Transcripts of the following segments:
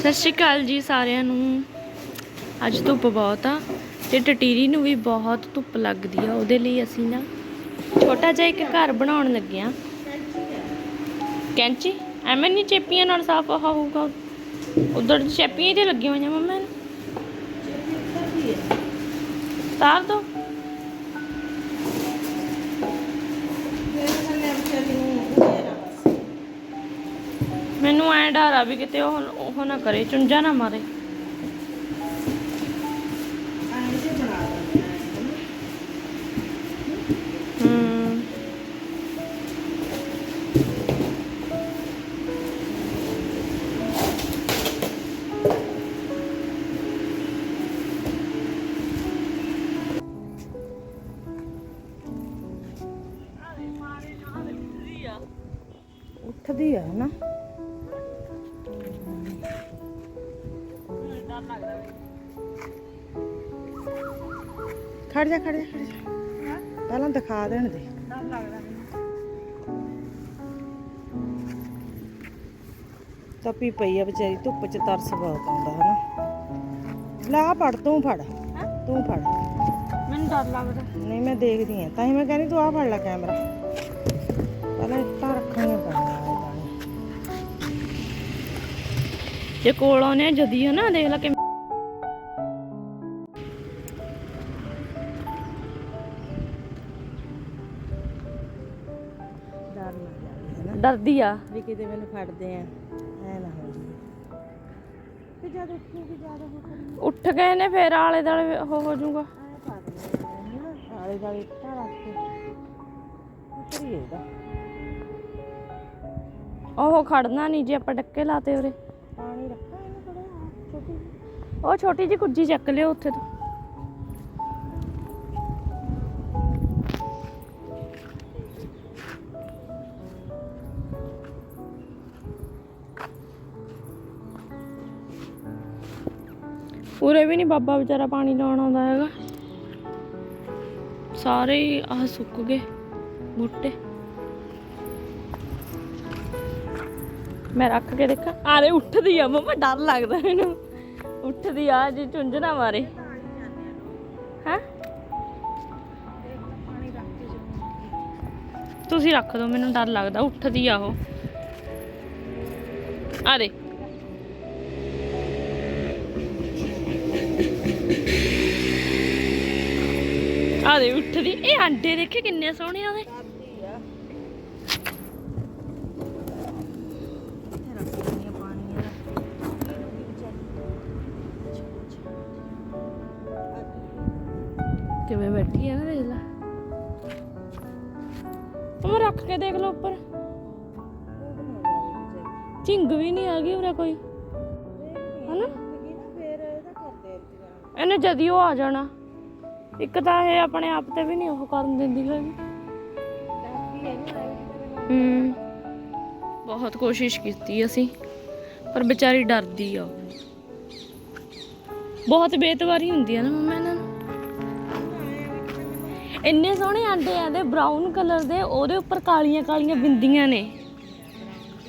ਸਤਿ ਸ਼੍ਰੀ ਅਕਾਲ ਜੀ ਸਾਰਿਆਂ ਨੂੰ। ਅੱਜ ਧੁੱਪ ਬਹੁਤ ਆ ਤੇ ਟਟੀਰੀ ਨੂੰ ਵੀ ਬਹੁਤ ਧੁੱਪ ਲੱਗਦੀ ਆ, ਉਹਦੇ ਲਈ ਅਸੀਂ ਨਾ ਛੋਟਾ ਜਿਹਾ ਇੱਕ ਘਰ ਬਣਾਉਣ ਲੱਗੇ ਆ। ਕੈਂਚੀ? ਐਵੇਂ ਨਹੀਂ ਚੇਪੀਆਂ ਨਾਲ ਸਾਫ਼ ਹੋਊਗਾ? ਉਧਰ ਚੇਪੀਆਂ ਹੀ ਤੇ ਲੱਗੀਆਂ ਹੋਈਆਂ ਮੰਮਾ ਨੇ ਤਾਰ ਦੋ। ਮੈਨੂੰ ਐ ਡਰ ਆ ਵੀ ਕਿਤੇ ਉਹ ਉਹ ਨਾ ਕਰੇ ਚੁੰਝਾ ਨਾ ਮਾਰੇ। ਹੂੰ। ਉੱਠਦੀ ਆ ਨਾ। ਖੜ ਜਾ ਖੜ ਜਾ ਖੜ ਜਾ। ਪਹਿਲਾਂ ਦਿਖਾ ਦੇਣ ਦੇ। ਤਪੀ ਪਈ ਆ ਵਿਚਾਰੀ ਧੁੱਪ ਚ ਤਰਸ ਬਹੁਤ ਆਉਂਦਾ ਹਨਾ। ਲਾ ਫੜ ਤੂੰ ਫੜ। ਤੂੰ ਫੜ। ਮੈਨੂੰ ਡਰ ਲੱਗਦਾ। ਨਹੀਂ ਮੈਂ ਦੇਖਦੀ ਆ। ਤਾਂ ਹੀ ਮੈਂ ਕਹਿੰਦੀ ਤੂੰ ਆ ਫੜ ਲੈ ਕੈਮਰਾ। ਪਹਿਲਾਂ ਇੱਟਾਂ ਰੱਖਣੀਆਂ ਪੈਣੀਆਂ। ਜੇ ਕੋਲ ਆਉਨੇ ਆ ਜਦੀ ਹੈ ਨਾ ਦੇਖ ਲੈ ਕਿ ਹਨਾ। ਡਰਦੀ ਆ। ਵੀ ਕਿਤੇ ਮੈਨੂੰ ਫੜਦੇ ਆ ਐ ਨਾ ਹੋ ਜੀ ਤੇ ਜਦ ਉੱਠੂਗੀ ਜ਼ਿਆਦਾ ਹੋ ਕਰੀ ਉੱਠ ਗਏ ਨੇ ਫੇਰ ਆਲੇ ਦਾਲੇ ਉਹ ਹੋ ਜਾਊਗਾ। ਆਲੇ ਗਾਲੇ ਇੱਟਾਂ ਰੱਖ ਉੱਤਰੀ ਉਹ ਖੜਨਾ ਨਹੀਂ ਜੇ ਆਪਾਂ ਡੱਕੇ ਲਾਤੇ ਉਰੇ। ਪਾਣੀ ਰੱਖਾਂ ਇਹਨੂੰ ਥੋੜਾ ਛੋਟੀ ਉਹ ਛੋਟੀ ਜਿਹੀ ਕੁੱਜੀ ਚੱਕ ਲਿਓ ਉੱਥੇ ਤੋਂ। ਉਰੇ ਵੀ ਨਹੀਂ ਬਾਬਾ ਵਿਚਾਰਾ ਪਾਣੀ ਲਾਉਣ ਆਉਂਦਾ ਹੈਗਾ। ਸਾਰੇ ਹੀ ਆਹ ਸੁੱਕ ਗਏ ਬੂਟੇ। ਮੈਂ ਰੱਖ ਕੇ ਦੇਖਾਂ। ਆਰੇ ਉੱਠਦੀ ਆ, ਮਮਾ ਡਰ ਲੱਗਦਾ ਮੈਨੂੰ ਉੱਠਦੀ ਆ, ਜੇ ਚੁੰਝ ਨਾ ਮਾਰੇ। ਹੈ? ਤੁਸੀਂ ਰੱਖ ਦਿਓ ਮੈਨੂੰ ਡਰ ਲੱਗਦਾ, ਉੱਠਦੀ ਆ ਉਹ। ਆਰੇ ਆਰੇ ਉੱਠਦੀ। ਇਹ ਆਂਡੇ ਦੇਖੇ ਕਿੰਨੇ ਸੋਹਣੇ ਆ ਉਹਦੇ। ਕਿਵੇਂ ਬੈਠੀ ਆ ਨਾ ਦੇਖ ਲੈ। ਉਹ ਰੱਖ ਕੇ ਦੇਖ ਲਓ ਉੱਪਰ। ਝਿੰਗ ਵੀ ਨਹੀਂ ਆ ਗਈ ਉਰੇ ਕੋਈ। ਹਨਾ? ਇਹਨੇ ਜਦੀ ਉਹ ਆ ਜਾਣਾ। ਇੱਕ ਤਾਂ ਇਹ ਆਪਣੇ ਆਪ ਤੇ ਵੀ ਨਹੀਂ ਉਹ ਕਰਨ ਦਿੰਦੀ ਹੈਗੀ। ਹੂੰ। ਬਹੁਤ ਕੋਸ਼ਿਸ਼ ਕੀਤੀ ਅਸੀਂ, ਪਰ ਵਿਚਾਰੀ ਡਰਦੀ ਆ। ਬਹੁਤ ਬੇਤਵਾਰੀ ਹੁੰਦੀ ਆ ਨਾ ਮੰਮਾ ਇੰਨੇ ਸੋਹਣੇ ਆਂਡੇ ਆਂਦੇ ਬਰਾਊਨ ਕਲਰ ਦੇ, ਉਹਦੇ ਉੱਪਰ ਕਾਲੀਆਂ ਕਾਲੀਆਂ ਬਿੰਦੀਆਂ ਨੇ।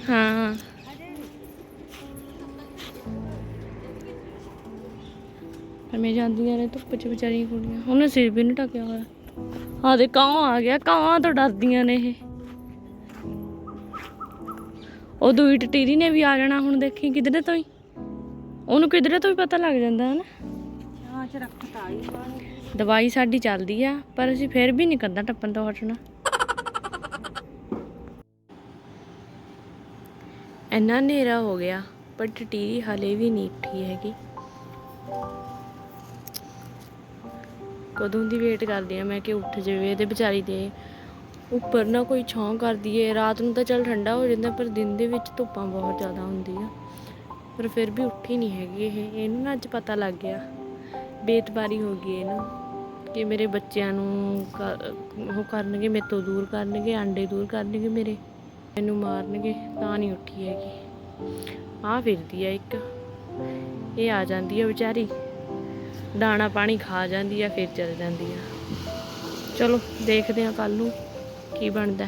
ਹਾਂ। ਮੈਂ ਜਾਂਦੀਆਂ ਨੇ ਧੁੱਪ ਚ ਵਿਚਾਰੀਆਂ ਕੁੜੀਆਂ। ਉਹਨੇ ਸਿਰ ਵੀ ਨਹੀਂ ਢੱਕਿਆ ਹੋਇਆ। ਹਾਂ ਦੇ ਕਾਂ ਆ ਗਿਆ ਕਾਂ ਤੋਂ ਡਰਦੀਆਂ ਨੇ ਇਹ। ਉਹ ਦੂਈ ਟਟੀਰੀ ਨੇ ਵੀ ਆ ਜਾਣਾ ਹੁਣ ਦੇਖੀ ਕਿਧਰੇ ਤੋਂ ਹੀ। ਉਹਨੂੰ ਕਿਧਰੇ ਤੋਂ ਹੀ ਪਤਾ ਲੱਗ ਜਾਂਦਾ ਹੈ ਨਾ ਚ ਰੱਖਤਾ ਹੀ ਦਵਾਈ ਸਾਡੀ ਚੱਲਦੀ ਆ, ਪਰ ਅਸੀਂ ਫਿਰ ਵੀ ਨਹੀਂ ਕੰਦਾ ਟੱਪਣ ਤੋਂ ਹਟਣਾ। ਇੰਨਾ ਹਨੇਰਾ ਹੋ ਗਿਆ, ਪਰ ਟਟੀਰੀ ਹਲੇ ਵੀ ਨਹੀਂ ਉੱਠੀ ਹੈਗੀ। ਕਦੋਂ ਦੀ ਵੇਟ ਕਰਦੀ ਆ ਮੈਂ ਕਿ ਉੱਠ ਜਾਵੇ ਤੇ ਵਿਚਾਰੀ ਦੇ ਉੱਪਰ ਨਾ ਕੋਈ ਛਾਂ ਕਰਦੀ ਏ ਰਾਤ ਨੂੰ ਤਾਂ ਚੱਲ ਠੰਡਾ ਹੋ ਜਾਂਦਾ, ਪਰ ਦਿਨ ਦੇ ਵਿੱਚ ਧੁੱਪਾਂ ਬਹੁਤ ਜ਼ਿਆਦਾ ਹੁੰਦੀ ਆ ਪਰ ਫਿਰ ਵੀ ਉੱਠੀ ਨਹੀਂ ਹੈਗੀ ਇਹ, ਇਹਨੂੰ ਨਾ ਅੱਜ ਪਤਾ ਲੱਗ ਗਿਆ। ਬੇਤਬਾਰੀ ਹੋ ਗਈ ਇਹਨੂੰ ਕਿ ਮੇਰੇ ਬੱਚਿਆਂ ਨੂੰ ਉਹ ਕਰਨਗੇ, ਮੇਰੇ ਤੋਂ ਦੂਰ ਕਰਨਗੇ, ਆਂਡੇ ਦੂਰ ਕਰਨਗੇ ਮੇਰੇ, ਮੈਨੂੰ ਮਾਰਨਗੇ, ਤਾਂ ਨਹੀਂ ਉੱਠੀ ਹੈਗੀ। ਆ ਫਿਰਦੀ ਆ ਇੱਕ, ਇਹ ਆ ਜਾਂਦੀ ਆ ਵਿਚਾਰੀ, ਦਾਣਾ ਪਾਣੀ ਖਾ ਜਾਂਦੀ ਆ, ਫਿਰ ਚਲ ਜਾਂਦੀ ਆ। ਚਲੋ, ਦੇਖਦੇ ਆ ਕੱਲ ਨੂੰ ਕੀ ਬਣਦਾ।